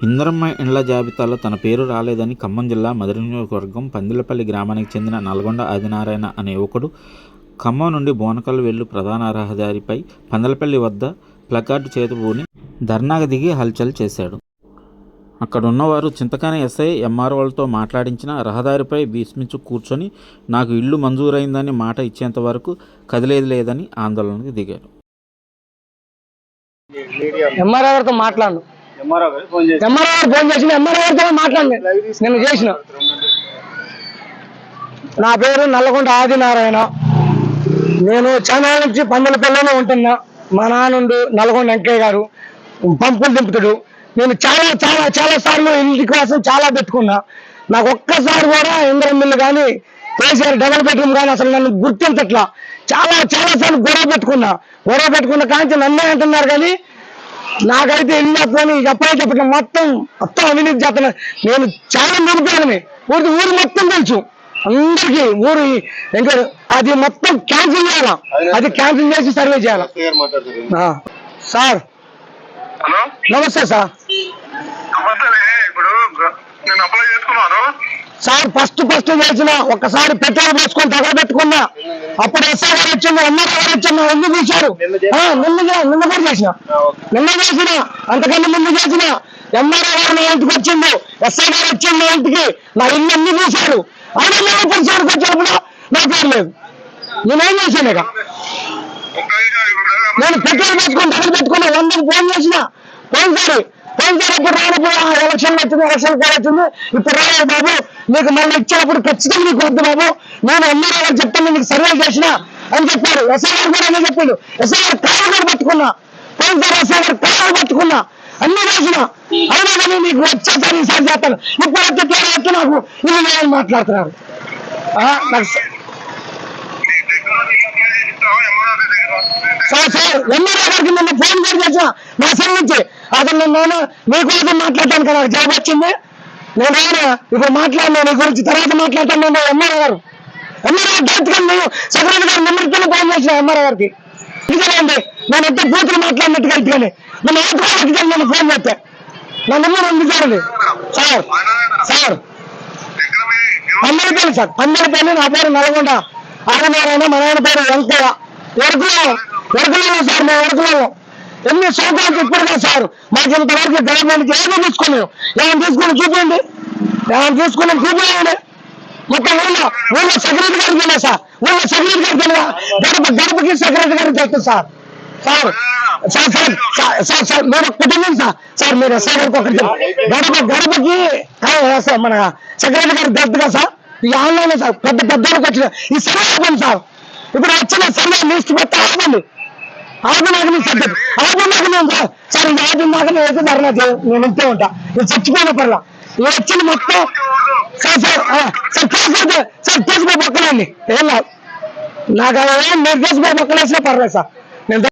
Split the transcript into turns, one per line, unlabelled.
ఇందరమ్మ ఇండ్ల జాబితాలో తన పేరు రాలేదని ఖమ్మం జిల్లా మధుర నియోజకవర్గం పందిలపల్లి గ్రామానికి చెందిన నల్గొండ ఆదినారాయణ అనే యువకుడు ఖమ్మం నుండి బోనకల్ వెళ్ళు ప్రధాన రహదారిపై పందలపల్లి వద్ద ప్లకార్డు చేతుబూని ధర్నాకు దిగి హల్చల్ చేశాడు. అక్కడున్నవారు చింతకాని ఎస్ఐ ఎంఆర్ఓలతో మాట్లాడించిన రహదారిపై భీష్మించు కూర్చొని నాకు ఇల్లు మంజూరైందని మాట ఇచ్చేంత వరకు కదిలేది లేదని ఆందోళనకు దిగారు
ఎంఆర్ఓ గారితో మాట్లాడు.
ఎంఆర్ఓ గారు ఫోన్
చేసిన ఎంఆర్ఓ గారితో మాట్లాడు నేను చేసిన. నా పేరు నల్లగొండ ఆదినారాయణ. నేను చాలా నుంచి పందుల పిల్లనే ఉంటున్నా. మా నాన్నుండు నల్గొండ వెంకయ్య గారు. పంపులు దింపుతాడు. నేను చాలా చాలా చాలా సార్లు ఇంటి కోసం చాలా పెట్టుకున్నా. నాకు ఒక్కసారి కూడా ఇంద్రం మిల్లు కానీ కేసీఆర్ డబల్ బెడ్రూమ్ కానీ అసలు నన్ను గుర్తించట్లా. చాలా చాలా సార్లు గొడవ పెట్టుకున్నా. గొడవ పెట్టుకున్న కాంచి నన్నే అంటున్నారు కానీ నాకైతే ఇల్లు ఎప్పుడైతే చెప్పిన మొత్తం మొత్తం అవినీతి చేస్తున్నా. నేను చాలా నిరుపేదని ఊరికి ఊరు మొత్తం తెలుసు. అందరికి ఊరు ఇంకా అది మొత్తం క్యాన్సిల్ చేయాలా? అది. క్యాన్సిల్ చేసి సర్వే చేయాలా. సార్. నమస్తే సార్.
ఇప్పుడు నేను అప్లై చేసుకున్నాను.
సార్ ఫస్ట్ ఫస్ట్ చేసిన ఒక్కసారి పెట్రోల్ పోసుకొని తగలబెట్టుకున్నా. అప్పుడు ఎస్ఐ గారు వచ్చింది ఎమ్మెల్యే గారు వచ్చింది ఎందుకు చూశారు. నిన్న నిన్న కూడా చేసిన. నిన్న చేసిన అంతకన్నా ముందు చేసిన. ఎమ్మెల్యే గారు నా ఇంటికి వచ్చిండు ఎస్ఐ గారు వచ్చిండు నా ఇంటికి. నా ఇల్లు అన్ని చూశారు. ఆయన నేను పరిసరకు వచ్చినప్పుడు నా పేరు లేదు. నేనేం చేశాను ఇక? నేను పెట్రోల్ పెట్టుకుని పెట్టుకుని వందకు ఫోన్ చేసిన. పోయినసారి పోయినసారి ఇప్పుడు రానప్పుడు ఎలక్షన్ వచ్చింది ఎలక్షన్ కూడా వచ్చింది. ఇప్పుడు రాలేదు బాబు. నీకు మళ్ళీ ఇచ్చినప్పుడు ఖచ్చితంగా నీకు వద్దు బాబు. నేను అన్ని రోజులు చెప్తాను నీకు సర్వే చేసిన అని చెప్పాడు. ఎస్ఐ కూడా అని చెప్పాడు. ఎస్ఐ కాలు కూడా పట్టుకున్నా. పోయినసారి ఎస్ఐఆర్ కాలు పట్టుకున్నా. అన్ని రోజున అయినా కానీ నీకు వచ్చేసారి ఈసారి చేస్తాను. ఇప్పుడు వచ్చే తేడా వచ్చి నాకు ఇల్లు మాట్లాడుతున్నారు. నాకు సార్ సార్ ఎమ్మెల్యే గారికి నిన్న ఫోన్ కూడా చేసిన నా సార్ నుంచి. అతను నేను నీ గురించి మాట్లాడటానికి నాకు జాబ్ వచ్చింది. నేను రాను ఇప్పుడు మాట్లాడినా నీ గురించి తర్వాత మాట్లాడతాను నేను ఎమ్మెల్యే గారు ఎమ్మెల్యే గారు డైరెక్ట్గా నేను సెక్రటరీ గారు నెంబర్తో ఫోన్ చేసిన ఎమ్మెల్యే గారికి ఇదిగోండి నేను ఎంత బూతులు మాట్లాడినట్టు కలిపి కానీ మన ఆటోకి నేను ఫోన్ చేస్తే? నా నెంబర్ ఉంది చూడండి. Sir sir.
దగ్గర పేరు
సార్. సార్ పేరు నా పేరు నల్గొండ. ఆడనారాయణ మన ఆయన పేరు వెంకయ్య. ఎరుకులో ఎరుకులో సార్ మేము ఎరుకులో ఎన్ని సంవత్సరాలు చెప్పారు సార్ మాకు ఇంతవరకు గవర్నమెంట్కి ఏమో తీసుకున్నాం ఏమైనా తీసుకుని చూపండి ఏమైనా తీసుకున్నాం చూపించండి. మొత్తం ఊళ్ళో ఊళ్ళో సెక్రటరీ గారికి తెలియదా సార్ ఊళ్ళో సెక్రటరీ గారికి తెలియదా గడప గడపకి సెక్రటరీ గారు తెలుస్తుంది sir. Sir sir sir sir sir మీరు కుటుంబం సార్ సార్ మీరు ఎస్ఐ గారికి ఒకటి గడప గడపకి సార్ మన సెక్రటరీ గారు తెలుస్తుందా సార్ ఈ ఆన్లైన్ సార్ పెద్ద పెద్ద వచ్చిన ఈ సమయం సార్. ఇప్పుడు వచ్చిన సమయం లిస్ట్ పెట్టి ఆపండి ఆపనాక నేను సబ్జెక్ట్ నేను సార్ సార్ ఇది ఆపినాక నేను అయితే ధర్నా నేను ఉంటా. నేను చచ్చిపోయిన పర్లా. ఇది వచ్చిన మొత్తం sir sir sir case sir case పక్కనండి ఏం నాకు ఏం మీరు కేసు పక్కన వేసినా పర్లేదు సార్.